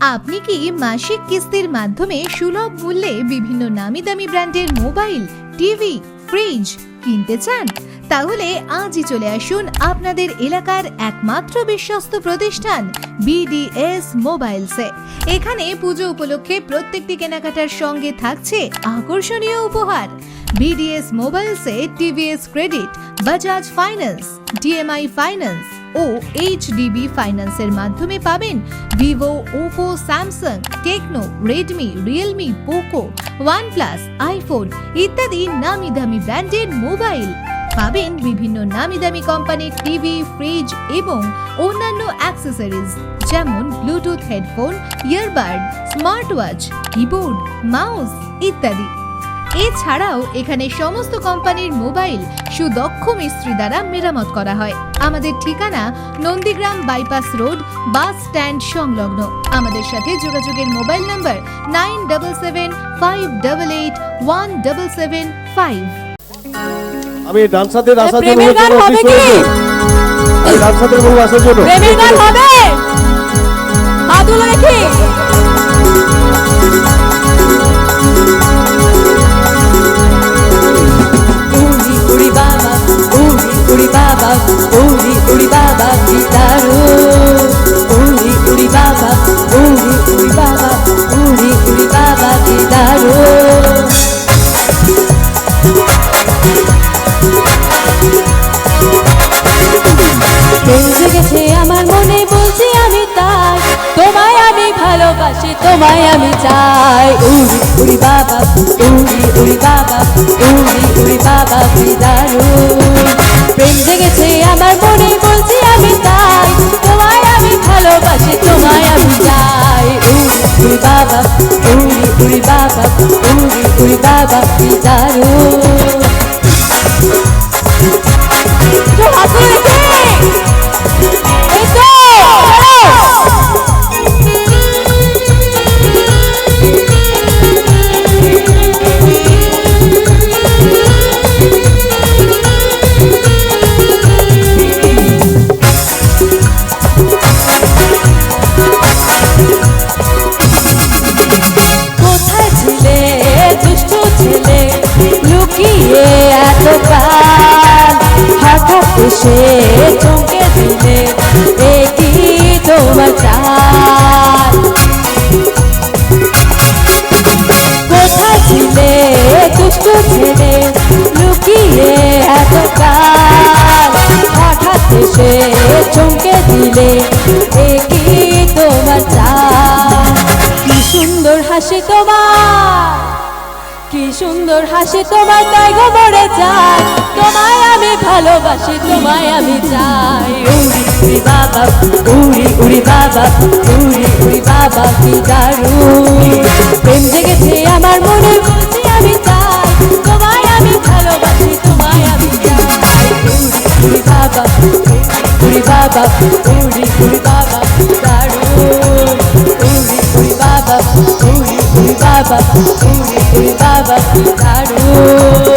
আপনি কি মাসিক কিস্তির মাধ্যমে সুলভ মূল্যে বিভিন্ন নামি দামি ব্র্যান্ডের মোবাইল, টিভি, ফ্রিজ কিনতে চান? তাহলে আজই চলে আসুন আপনাদের এলাকার একমাত্র বিশ্বস্ত প্রতিষ্ঠান বিডিএস মোবাইলসে এখানে পুজো উপলক্ষে প্রত্যেকটি কেনাকাটার সঙ্গে থাকছে আকর্ষণীয় উপহার। BDS মোবাইলসে TVS credit Bajaj finance DMI finance ও এইচডিবি ফাইন্যান্সের মাধ্যমে পাবেন Vivo Oppo Samsung Tecno Redmi Realme Poco OnePlus iPhone ইত্যাদি নামি দামি ব্র্যান্ডের মোবাইল। পাবেন বিভিন্ন নামি দামি কোম্পানির টিভি, ফ্রিজ এবং অন্যান্য অ্যাক্সেসরিজ, যেমন bluetooth headphone earbud smart watch keyboard mouse ইত্যাদি। এছাড়াও এখানে সমস্ত কোম্পানির মোবাইল সুদক্ষ মিস্ত্রি দ্বারা মেরামত করা হয়। আমাদের ঠিকানা Nandigram bypass road bus stand সংলগ্ন। আমাদের সাথে যোগাযোগের mobile number nine double seven five double eight one double seven five. আমি ডান্সারদের আসার জন্য প্রেমের গান হবে কি? আমি ডান্সারদের বলব আসার জন্য। প্রেমের গান হবে? হাত তুলে বেঁচে গেছে আমার মনে, বলছি আমি তোমায় আমি ভালোবাসি, তোমায় আমি চাই। উড়ি উড়ি বাবা, উড়ি উড়ি বাবা, উড়ি উড়ি বাবা কি দারুণ প্রেম জেগেছে আমার মনে, বলছি আমি তাই। তোমায় আমি ভালোবাসি, তোমায় আমি চাই। উড়ি উড়ি বাবা, উড়ি উড়ি বাবা, উড়ি উড়ি বাবা কি এসে চমকে দিলে এ কি তোমার চাল কোথায় ছিলে, দুষ্ট ছেলে লুকিয়ে এত কাল? হঠাৎ এসে চমকে দিলে, এ তোমার চাল কি সুন্দর হাসি তোমার। কি সুন্দর হাসি তোমার তাই গো মরে যায়। তোমায় আমি ভালোবাসি, তোমায় আমি চাই। উড়ি উড়ি বাবা, উড়ি উড়ি বাবা, উড়ি উড়ি বাবা কি দারুণ। প্রেম জেগেছে আমার মনে বলছি আমি চাই। তোমায় আমি ভালোবাসি, তোমায় আমি চাই। উড়ি উড়ি বাবা উড়ি বাবা, উড়ি উড়ি বাবা কি দারুণ। উড়ি উড়ি বাবা, উড়ি উড়ি বাবা উড়ি উড়ি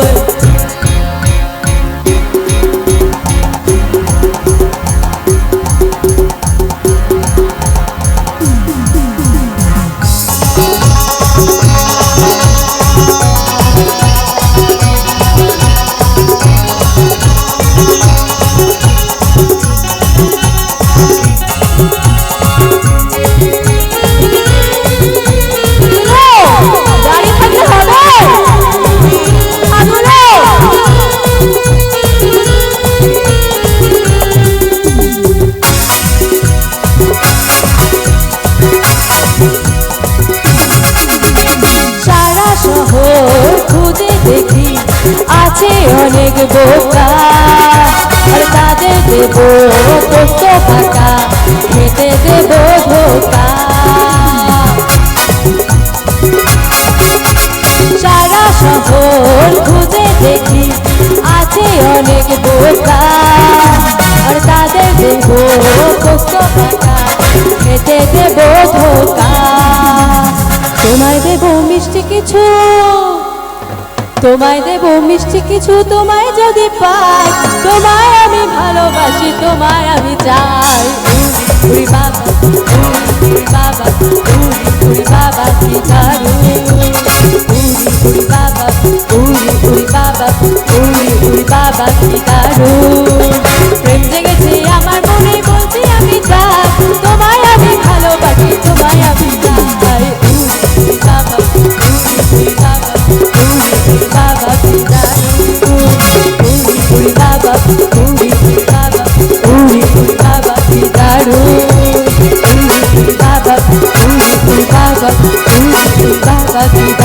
দেখি আছে অনেক বোকা। আর তাদের দেব পোস্ত ফাঁকা খেতে দেব ধোকা। সারা শহর খুঁজে দেখি তোমায় দেব মিষ্টি কিছু তোমায় যদি পাই তোমায় আমি ভালোবাসি তোমায় আমি চাই উড়ি বাবা উড়ি বাবা উড়ি বাবা কি চাই উড়ি বাবা উড়ি বাবা উড়ি বাবা কি Baba,